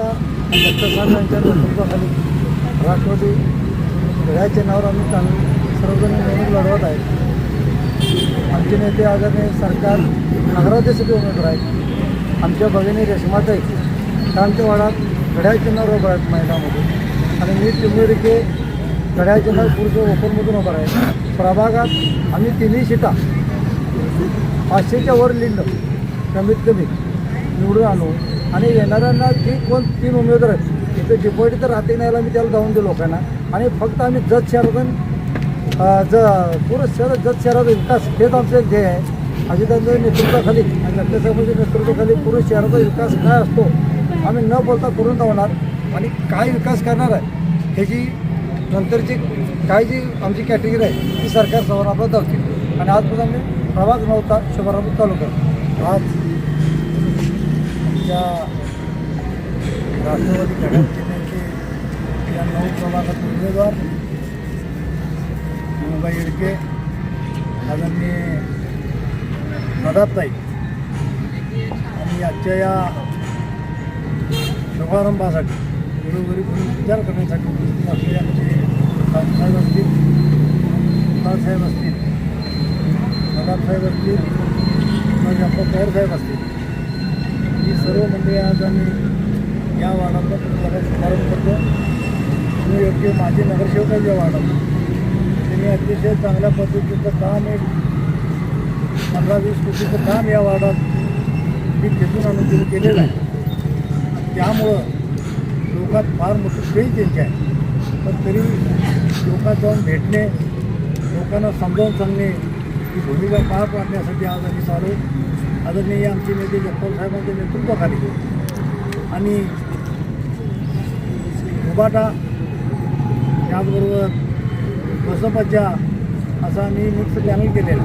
Ajitdada doctor साहेब यांच्या नेतृत्वाखाली राष्ट्रवादी घड्याच्या नावावर आम्ही चांगली सर्वजण निवडणूक लढवत आहेत. आमचे नेते आदरणीय सरकार नगराध्यक्षाचे उमेदवार आहेत. आमच्या भगिनी रेशमाताई शांतवाडात घड्याळ चिन्हावर उभा आहेत महिलामध्ये आणि मी चिमुरिके घड्याळ चिन्ह पुरुष ओपनमधून उभा आहे प्रभागात आम्ही तिन्ही शिटा पाचशेच्या वर लिंड कमीत कमी निवडून आणू. आणि येणाऱ्यांना जी कोण तीन उमेदवार आहेत तिथे डिपॉटी तर राहते नाही मी त्याला जाऊन देऊ लोकांना. आणि फक्त आम्ही जत शहरातून ज पूर्ण शहर जत शहराचा विकास हेच आमचं एक ध्येय आहे. अजितांच्या नेतृत्वाखाली आणि साहेबांच्या नेतृत्वाखाली पूर्ण शहराचा विकास काय असतो आम्ही न बोलता करून जाणार आणि काय विकास करणार आहे ह्याची नंतरची काय जी आमची कॅटेगरी आहे ती सरकार समोर आपल्याला दाखवते आणि आजपासून आम्ही प्रभाग नव्हता शुभारंभ चालू करतो. आज आमच्या राष्ट्रवादी घडत जिल्ह्याचे या नऊ प्रभागात उमेदवार मुंबई इडके आदरणीय नदाताई. आणि आजच्या या शुभारंभासाठी घरोघरी म्हणून विचार करण्यासाठी उपस्थित असलेले आमचे साहेब असतील साहेब असतील नदाबसाहेब असतील किंवा आपलं पवार साहेब असतील सर्व मंडळी आज आम्ही या वार्डाचा तुम्हाला शुभारंभ करतो. मी योग्य माझे नगरसेवक आहे ज्या वार्डात त्यांनी अतिशय चांगल्या पद्धतीचं काम एक पंधरा वीस कोटीचं काम या वार्डात मी खेचून आणून तिथे केलेलं आहे. त्यामुळं लोकात फार मोठी सोयी त्यांची आहे. पण तरी लोकात जाऊन भेटणे लोकांना समजावून सांगणे ही भूमिका पार पाडण्यासाठी आज आम्ही चालू आदरणीय आमचे नेते जगताप साहेबांच्या नेतृत्वाखाली आणि उबाटा त्याचबरोबर बसपाच्या असा आम्ही मिक्स पॅनल केलेला.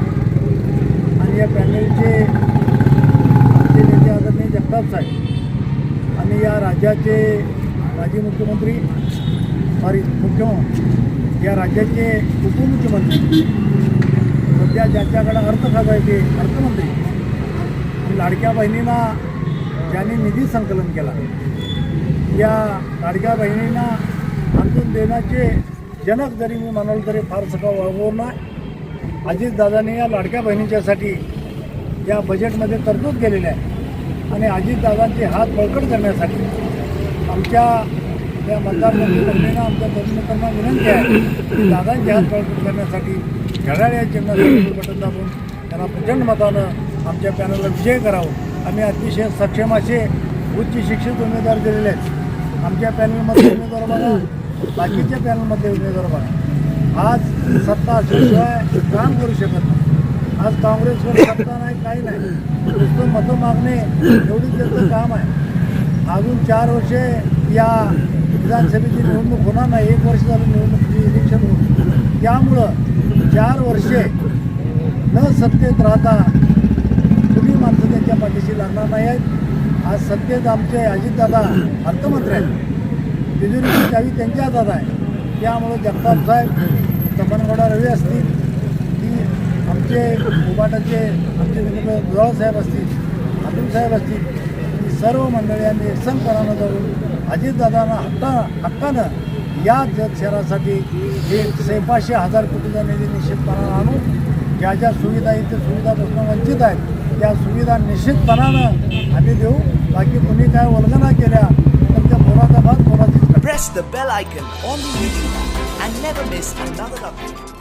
आणि या पॅनलचे आमचे नेते आदरणीय जगताप साहेब आणि या राज्याचे माजी मुख्यमंत्री सॉरी मुख्यमंत्री या राज्याचे उपमुख्यमंत्री सध्या ज्यांच्याकडं अर्थ आहे ते अर्थमंत्री. लाडक्या बहिणींना ज्यांनी निधी संकलन केला या लाडक्या बहिणींना आणून देण्याचे जनक जरी मी म्हणाल तरी फार सगळं वागवणार नाही. अजितदादांनी या लाडक्या बहिणींच्यासाठी या बजेटमध्ये तरतूद केलेली आहे. आणि अजितदादांचे हात बळकट करण्यासाठी आमच्या या बहिणींना आमच्या तरुणांना विनंती आहे की दादांचे हात बळकट करण्यासाठी घड्याळ या चिन्हाचं बटन दाबून त्यांना प्रचंड मतानं आमच्या पॅनलला विजय करावं. आम्ही अतिशय सक्षम असे उच्च शिक्षित उमेदवार दिलेले आहेत. आमच्या पॅनलमध्ये उमेदवार बघा. बाकीच्या पॅनलमध्ये उमेदवार बघा. आज सत्ता असल्याशिवाय काम करू शकत नाही. आज काँग्रेसवर सत्ता नाही काही नाही. नुसतं मतं मागणे एवढीच त्यांचं काम आहे. अजून चार वर्षे या विधानसभेची निवडणूक होणार नाही. एक वर्ष झालं निवडणुकीची इलेक्शन होऊन. त्यामुळं चार वर्षे न सत्तेत राहता कुणी माणसं त्यांच्या पाठीशी लागणार नाही आहेत. आज सत्तेत आमचे अजितदादा अर्थमंत्री आहेत. तिजोरीची चावी त्यांच्या हातात आहे त्यामुळं जगताप साहेब तपनगौडा रवी असतील की आमचे उबाटाचे आमचे विनोद साहेब असतील अतुल साहेब असतील ही सर्व मंडळी एकसंगपणानं जाऊन अजितदादांना हक्का हक्कानं या जग शहरासाठी एक सैपाशे हजार कोटीचा निधी निश्चितपणानं आणून ज्या ज्या सुविधा आहेत त्या सुविधापासून वंचित आहेत त्या सुविधा निश्चितपणानं आम्ही देऊ बाकी कुणी काय वल्गना केल्या तर त्या मोराचा भात मोराचीच Press the bell icon on the YouTube app and never miss another update.